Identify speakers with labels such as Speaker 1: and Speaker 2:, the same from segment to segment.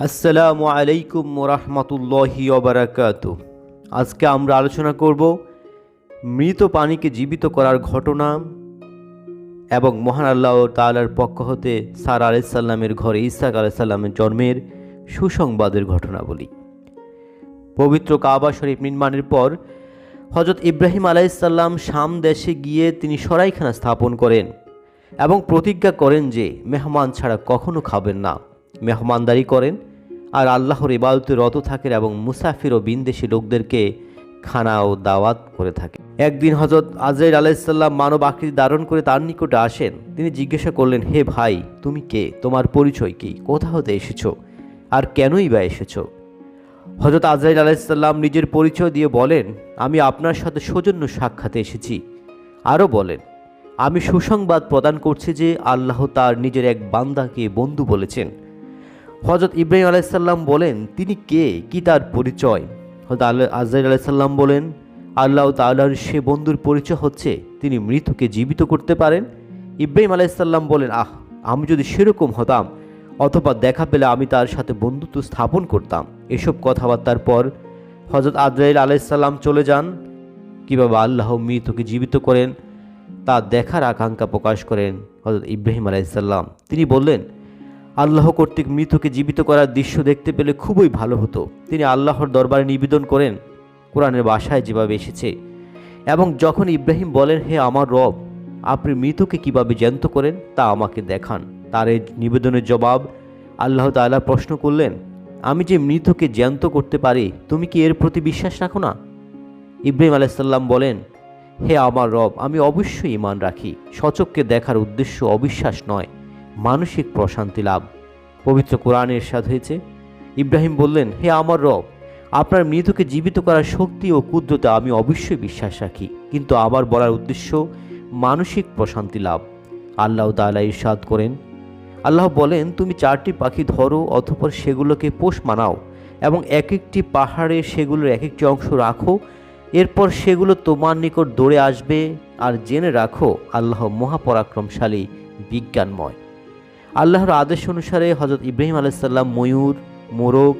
Speaker 1: আসসালামু আলাইকুম রহমতুল্লাহি ওবরাকাত আজকে আমরা আলোচনা করব মৃত পানিকে জীবিত করার ঘটনা এবং মহান আল্লাহ তাআলার পক্ষ হতে সার আলাইসাল্লামের ঘরে ইসাক আলাইসাল্লামের জন্মের সুসংবাদের ঘটনা বলি পবিত্র কাবা শরীফ নির্মাণের পর হজরত ইব্রাহিম আলাইসাল্লাম শাম দেশে গিয়ে তিনি সরাইখানা স্থাপন করেন এবং প্রতিজ্ঞা করেন যে মেহমান ছাড়া কখনো খাবেন না। মেহমানদারি করেন আর আল্লাহর ইবাদতে রত থাকেন এবং মুসাফির ও বিনদেশি লোকদেরকে খানা ও দাওয়াত করে থাকে একদিন হজরত আজরাইল আলাইসাল্লাম মানব আকৃতি ধারণ করে তার নিকটে আসেন। তিনি জিজ্ঞাসা করলেন, হে ভাই, তুমি কে? তোমার পরিচয় কি? কোথা হতে এসেছ? আর কেনই বা এসেছ? হজরত আজরাইল আলাইসাল্লাম নিজের পরিচয় দিয়ে বলেন, আমি আপনার সাথে সৌজন্য সাক্ষাতে এসেছি। আরও বলেন, আমি সুসংবাদ প্রদান করছি যে আল্লাহ তার নিজের এক বান্দাকে বন্ধু বলেছেন। হজরত ইব্রাহিম আলাইসাল্লাম বলেন, তিনি কে? কি তার পরিচয়? হজরত আল্লাহ আজরাইল আলাইসাল্লাম বলেন, আল্লাহ তাল্লাহর সে বন্ধুর পরিচয় হচ্ছে, তিনি মৃতকে জীবিত করতে পারেন। ইব্রাহিম আলাইসাল্লাম বলেন, আহ, আমি যদি সেরকম হতাম, অথবা দেখা পেলে আমি তার সাথে বন্ধুত্ব স্থাপন করতাম। এসব কথাবার্তার পর হজরত আজরাইল আলাইসাল্লাম চলে যান। কীভাবে আল্লাহ মৃতকে জীবিত করেন, তা দেখার আকাঙ্ক্ষা প্রকাশ করেন হজরত ইব্রাহিম আলাইসাল্লাম তিনি বললেন আল্লাহ কর্তৃক মৃতকে জীবিত করার দৃশ্য দেখতে পেলে খুবই ভালো হতো। তিনি আল্লাহর দরবারে নিবেদন করেন, কোরআনের বাসায় যেভাবে এসেছে। এবং যখন ইব্রাহিম বলেন, হে আমার রব, আপনি মৃতকে কীভাবে জ্যান্ত করেন তা আমাকে দেখান। তার এই নিবেদনের জবাব আল্লাহ তাআলা প্রশ্ন করলেন, আমি যে মৃতকে জ্যান্ত করতে পারি, তুমি কি এর প্রতি বিশ্বাস রাখো না? ইব্রাহিম আলাইসাল্লাম বলেন, হে আমার রব, আমি অবশ্যই ইমান রাখি। সচককে দেখার উদ্দেশ্য অবিশ্বাস নয়। মানসিক প্রশান্তি লাভ। পবিত্র কোরআনে এরশাদ হয়েছে, ইব্রাহিম বললেন, হে আমার রব, আপনার মৃতকে জীবিত করার শক্তি ও কুদ্রতে আমি অবশ্যই বিশ্বাস রাখি। কিন্তু আমার বলার উদ্দেশ্য মানসিক প্রশান্তি লাভ। আল্লাহ তাআলা ইরশাদ করেন, আল্লাহ বলেন, তুমি চারটি পাখি ধরো অথপর সেগুলোকে পোষ মানাও এবং এক একটি পাহাড়ে সেগুলোর এক একটি অংশ রাখো। এরপর সেগুলো তোমার নিকট দৌড়ে আসবে। আর জেনে রাখো, আল্লাহ মহাপরাক্রমশালী, বিজ্ঞানময়। আল্লাহর আদেশ অনুসারে হজরত ইব্রাহিম আলাইসাল্লাম ময়ূর, মোরগ,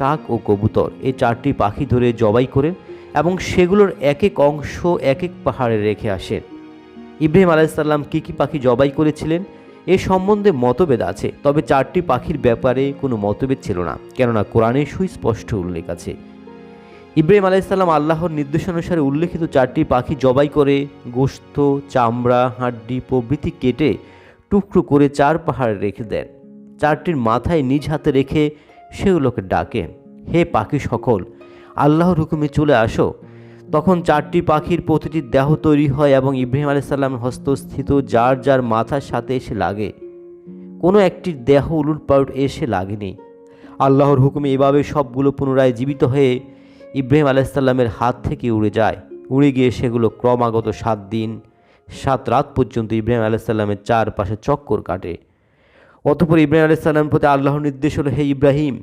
Speaker 1: কাক ও কবুতর এই চারটি পাখি ধরে জবাই করেন এবং সেগুলোর এক এক অংশ এক এক পাহাড়ে রেখে আসেন ইব্রাহিম আলাইসাল্লাম কী কী পাখি জবাই করেছিলেন? এ সম্বন্ধে মতভেদ আছে, তবে চারটি পাখির ব্যাপারে কোনো মতভেদ ছিল না, কেননা কোরআনে সুস্পষ্ট উল্লেখ আছে। ইব্রাহিম আলাইসাল্লাম আল্লাহর নির্দেশানুসারে উল্লেখিত চারটি পাখি জবাই করে গোস্ত চামড়া, হাড্ডি প্রভৃতি কেটে টুকরো করে চার পাহাড়ে রেখে দেন। চারটির মাথায় নিজ হাতে রেখে সেগুলোকে ডাকেন হে পাখি সকল, আল্লাহর হুকুমে চলে আসো। তখন চারটি পাখির প্রতিটি দেহ তৈরি হয় এবং ইব্রাহিম আলাইসাল্লাম হস্তস্থিত যার যার মাথার সাথে এসে লাগে। কোনো একটির দেহ উলুট পালট এসে লাগেনি। আল্লাহর হুকুমে এভাবে সবগুলো পুনরায় জীবিত হয়ে ইব্রাহিম আলাইসাল্লামের হাত থেকে উড়ে যায়। উড়ে গিয়ে সেগুলো ক্রমাগত সাত দিন সাত রাত পর্যন্ত ইব্রাহিম আলাইসাল্লামের চারপাশে চক্কর কাটে। অতপর ইব্রাহিম আলাইসাল্লামের প্রতি আল্লাহর নির্দেশ হলো, হে ইব্রাহিম,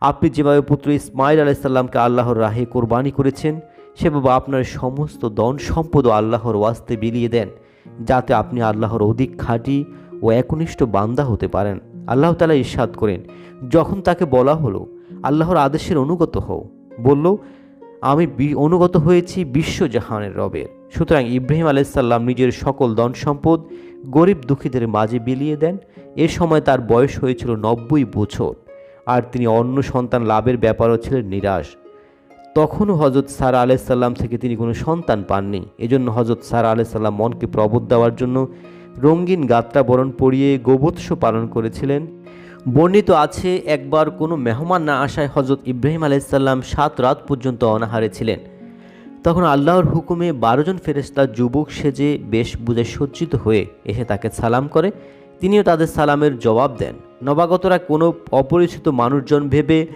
Speaker 1: আপনি যেভাবে পুত্র ইসমাইল আলাইসাল্লামকে আল্লাহর রাহে কোরবানি করেছেন সেভাবে আপনার সমস্ত দন সম্পদ আল্লাহর ওয়াস্তে বিলিয়ে দেন, যাতে আপনি আল্লাহর অধিক খাঁটি ও একনিষ্ঠ বান্দা হতে পারেন। আল্লাহ তালা ইস্বাদ করেন, যখন তাকে বলা হলো, আল্লাহর আদেশের অনুগত হও। বলল, আমি অনুগত হয়েছি বিশ্বজাহানের রবের। সুতরাং ইব্রাহিম আলাইসাল্লাম নিজের সকল ধন সম্পদ গরিব দুঃখীদের মাঝে বিলিয়ে দেন। এ সময় তার বয়স হয়েছিল নব্বই বছর আর তিনি অন্য সন্তান লাভের ব্যাপারও ছিলেন নিরাশ। তখনও হজরত সারা আলাইসাল্লাম থেকে তিনি কোনো সন্তান পাননি। এজন্য হজরত সারা আলাইসাল্লাম মনকে প্রবোধ দেওয়ার জন্য রঙিন গাত্রা বরণ পরিয়ে গোবৎস পালন করেছিলেন। বর্ণিত আছে, একবার কোনো মেহমান না আসায় হজরত ইব্রাহিম আলাইসাল্লাম সাত রাত পর্যন্ত অনাহারে ছিলেন। তখন আল্লাহর হুকুমে বারোজন ফেরেস্তা যুবক সেজে বেশ বুঝে সজ্জিত হয়ে এসে তাকে সালাম করে। তিনিও তাদের সালামের জবাব দেন। নবাগতরা কোনো অপরিচিত মানুষজন ভেবে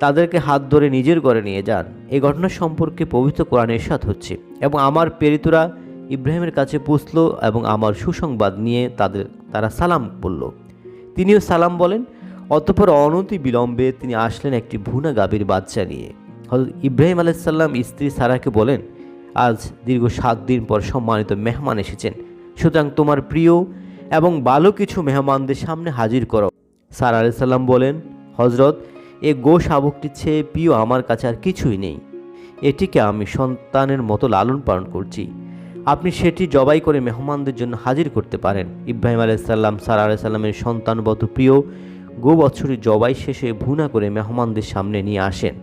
Speaker 1: তাদেরকে হাত ধরে নিজের ঘরে নিয়ে যান। এই ঘটনা সম্পর্কে পবিত্র কোরআন এরশাদ হচ্ছে এবং আমার প্রেরিতরা ইব্রাহিমের কাছে পুষল এবং আমার সুসংবাদ নিয়ে তাদের, তারা সালাম বলল। তিনিও সালাম বলেন। অতঃপর অনতি বিলম্বে তিনি আসলেন একটি ভুনা গাভীর বাচ্চা নিয়ে। হযরত ইব্রাহিম আলাইসাল্লাম স্ত্রী সারাকে বলেন, আজ দীর্ঘ সাত দিন পর সম্মানিত মেহমান এসেছেন। সুতরাং তোমার প্রিয় এবং ভালো কিছু মেহমানদের সামনে হাজির করো। সারা আলাইসাল্লাম বলেন হজরত এ গো শাবকটির চেয়ে প্রিয় আমার কাছে আর কিছুই নেই। এটিকে আমি সন্তানের মতো লালন পালন করছি। আপনি সেটি জবাই করে মেহমানদের জন্য হাজির করতে পারেন। ইব্রাহিম আলাইসাল্লাম সারা আলাইসাল্লামের সন্তানবত প্রিয় গো বছরের জবাই শেষে ভুনা করে মেহমানদের সামনে নিয়ে আসেন।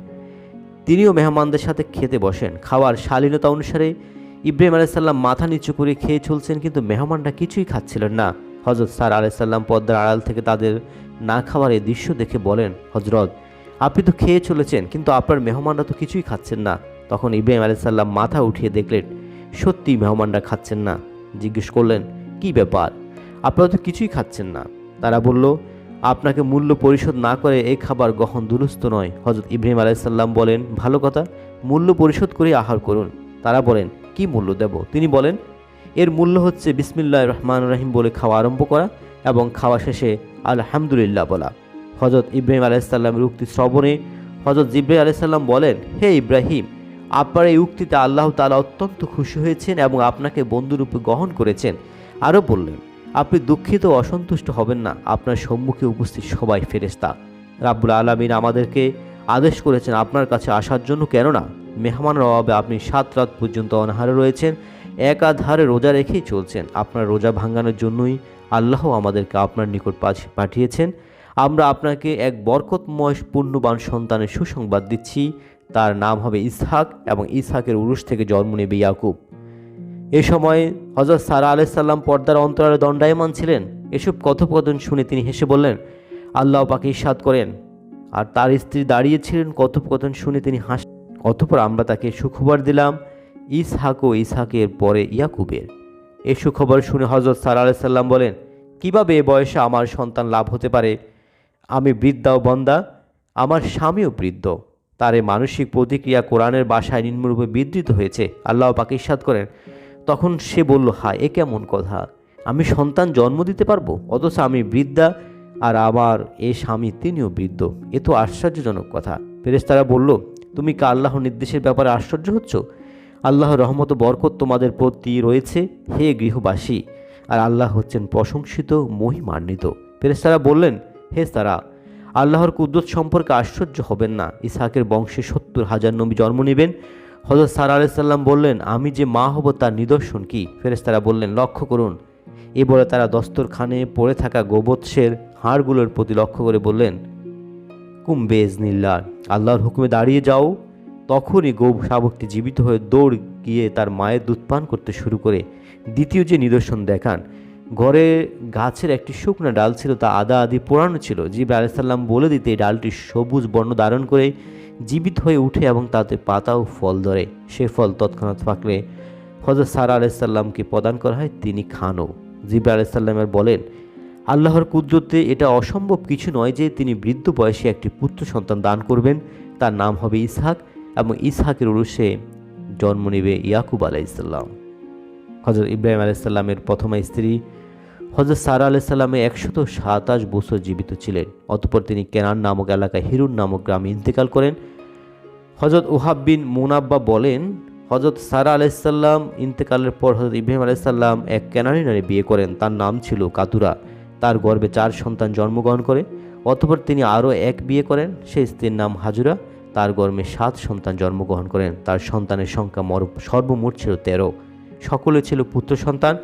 Speaker 1: তিনিও মেহমানদের সাথে খেতে বসেন। খাওয়ার শালীনতা অনুসারে ইব্রাহিম আলাইসাল্লাম মাথা নিচু করে খেয়ে চলছেন, কিন্তু মেহমানরা কিছুই খাচ্ছিলেন না। হজরত স্যার আলাইসাল্লাম পদ্মার আড়াল থেকে তাদের না খাওয়ার এই দৃশ্য দেখে বলেন হজরত আপনি তো খেয়ে চলেছেন, কিন্তু আপনার মেহমানরা তো কিছুই খাচ্ছেন না। তখন ইব্রাহিম আলাইসাল্লাম মাথা উঠিয়ে দেখলেন, সত্যি মেহমানরা খাচ্ছেন না। জিজ্ঞেস করলেন, কি ব্যাপার? আপনারা তো কিছুই খাচ্ছেন না? তারা বলল আপনাকে মূল্য পরিশোধ না করে এই খাবার গ্রহণ দুরস্ত নয়। হজরত ইব্রাহিম আলাইসাল্লাম বলেন, ভালো কথা, মূল্য পরিশোধ করে আহার করুন। তারা বলেন, কি মূল্য দেব? তিনি বলেন, এর মূল্য হচ্ছে বিসমিল্লাহ রহমান রহিম বলে খাওয়া আরম্ভ করা এবং খাওয়া শেষে আলহামদুলিল্লাহ বলা। হজরত ইব্রাহিম আলাইসাল্লামের উক্তি শ্রবণে হজরত জিব্রাহিম আলাইসাল্লাম বলেন, হে ইব্রাহিম, আপনার এই উক্তিতে আল্লাহ তালা অত্যন্ত খুশি হয়েছেন এবং আপনাকে বন্ধুরূপে গ্রহণ করেছেন। আরও বললেন আপনি দুঃখিত অসন্তুষ্ট হবেন না। আপনার সম্মুখে উপস্থিত সবাই ফেরেস্তা রাব্বুল আলমিন আমাদেরকে আদেশ করেছেন আপনার কাছে আসার জন্য, কেননা মেহমানের অভাবে আপনি সাত রাত পর্যন্ত অনাহারে রয়েছেন একাধারে রোজা রেখেই চলছেন। আপনার রোজা ভাঙানোর জন্যই আল্লাহ আমাদেরকে আপনার নিকট পাঠ- পাঠিয়েছেন। আমরা আপনাকে এক বরকতময় পূর্ণবান সন্তানের সুসংবাদ দিচ্ছি। তার নাম হবে ইসহাক এবং ইসহাকের উরুষ থেকে জন্ম নেবে ইয়াকুব। এ সময় হজরত সারা আলাইসাল্লাম পর্দার অন্তরালে দণ্ডায়মান ছিলেন। এসব কথোপকথন শুনে তিনি হেসে বললেন, আল্লাহ পাকে ইস্বাদ করেন। আর তার স্ত্রী দাঁড়িয়েছিলেন কথোপকথন শুনে তিনি হাস অতপর আমরা তাকে সুখবর দিলাম, ইসহাক ও ইসহাকের পরে ইয়াকুবের। এ সুখবর শুনে হজরত সারা আলাইসাল্লাম বলেন, কীভাবে এ বয়সে আমার সন্তান লাভ হতে পারে? আমি বৃদ্ধা ও বন্দা, আমার স্বামীও বৃদ্ধ। তার মানসিক প্রতিক্রিয়া কোরআনের বাসায় নিম্নরূপে বিধৃত হয়েছে। আল্লাহ পাকে ইস্বাদ করেন। তখন সে বলল হা এ কেমন কথা? আমি সন্তান জন্ম দিতে পারব? অথচ আমি বৃদ্ধা, আর আমার এ স্বামী তিনিও বৃদ্ধ। এ তো আশ্চর্যজনক কথা। ফেরেশতারা বলল, তুমি কি আল্লাহর নির্দেশের ব্যাপারে আশ্চর্য হচ্ছ? আল্লাহর রহমত বরকত তোমাদের প্রতি রয়েছে, হে গৃহবাসী, আর আল্লাহ হচ্ছেন প্রশংসিত, মহিমান্বিত। ফেরেশতারা বললেন, হে তারা আল্লাহর কুদ্রত সম্পর্কে আশ্চর্য হবেন না। ইসহাকের বংশে সত্তর হাজার নবী জন্ম নেবেন হজরত সারা আলাইসাল্লাম বললেন, আমি যে মা হব তার নিদর্শন কি? ফেরেশতারা বললেন, লক্ষ্য করুন। এ বলে তারা দস্তরখানে পড়ে থাকা গোবৎসের হাড়গুলোর প্রতি লক্ষ্য করে বললেন কুম্বেজ নীল্লার আল্লাহর হুকুমে দাঁড়িয়ে যাও। তখনই গৌ শাবকটি জীবিত হয়ে দৌড় গিয়ে তার মায়ের দুধ পান করতে শুরু করে দ্বিতীয় যে নিদর্শন দেখান ঘরে গাছের একটি শুকনো ডাল ছিল, তা আদা আদি পোড়ানো ছিল। জিব আলাইসাল্লাম বলে দিতে এই ডালটি সবুজ বর্ণ ধারণ করে জীবিত হয়ে উঠে এবং তাতে পাতা ও ফল ধরে। সে ফল তৎক্ষণাৎ পাকলে হজরত সারা আলাইসাল্লামকে প্রদান করা হয়, তিনি খানও। জিব আলাইসাল্লামের বলেন, আল্লাহর কুদরতে এটা অসম্ভব কিছু নয় যে তিনি বৃদ্ধ বয়সে একটি পুত্র সন্তান দান করবেন। তার নাম হবে ইসহাক এবং ইসহাকের উরুষে জন্ম নেবে ইয়াকুব আলাইসাল্লাম হজরত ইব্রাহিম আলাইসাল্লামের প্রথম স্ত্রী হজরত সারা আলাইসাল্লামে একশত সাতাশ বছর জীবিত ছিলেন। অতপর তিনি কেনান নামক এলাকায় হিরুন নামক গ্রামে ইন্তেকাল করেন। হজরত ওহাব বিন মুনাব্বা বলেন হজরত সারা আলাইসাল্লাম ইন্তেকালের পর হজরত ইব্রাহিম আলাইসাল্লাম এক কেনারি নারী বিয়ে করেন। তার নাম ছিল কাতুরা। তার গর্ভে চার সন্তান জন্মগ্রহণ করে। অতপর তিনি আরও এক বিয়ে করেন। সেই স্ত্রীর নাম হাজুরা। তার গর্ভে সাত সন্তান জন্মগ্রহণ করেন। তার সন্তানের সংখ্যা মর, সর্বমোট ছিল তেরো। সকলে ছিল পুত্র সন্তান।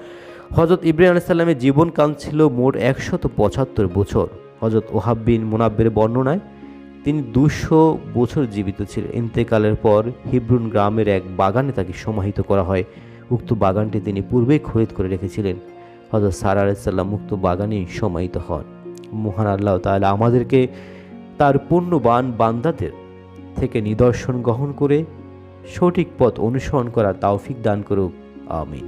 Speaker 1: হজরত ইব্রাহিম আলাইসাল্লামের জীবনকাল ছিল মোট একশত পঁচাত্তর বছর। হজরত ওহাব বিন মুনাব্বের বর্ণনায় তিনি দুশো বছর জীবিত ছিলেন। ইন্তেকালের পর হিব্রুন গ্রামের এক বাগানে তাকে সমাহিত করা হয়। উক্ত বাগানটি তিনি পূর্বেই খরিদ করে রেখেছিলেন। হজরত সারা আলাইসাল্লাম মুক্ত বাগানেই সমাহিত হন। মহান আল্লাহ তাহলে আমাদেরকে তার পুণ্যবান বান্দাদের থেকে নিদর্শন গ্রহণ করে সঠিক পথ অনুসরণ করা তাওফিক দান করুক। আমিন।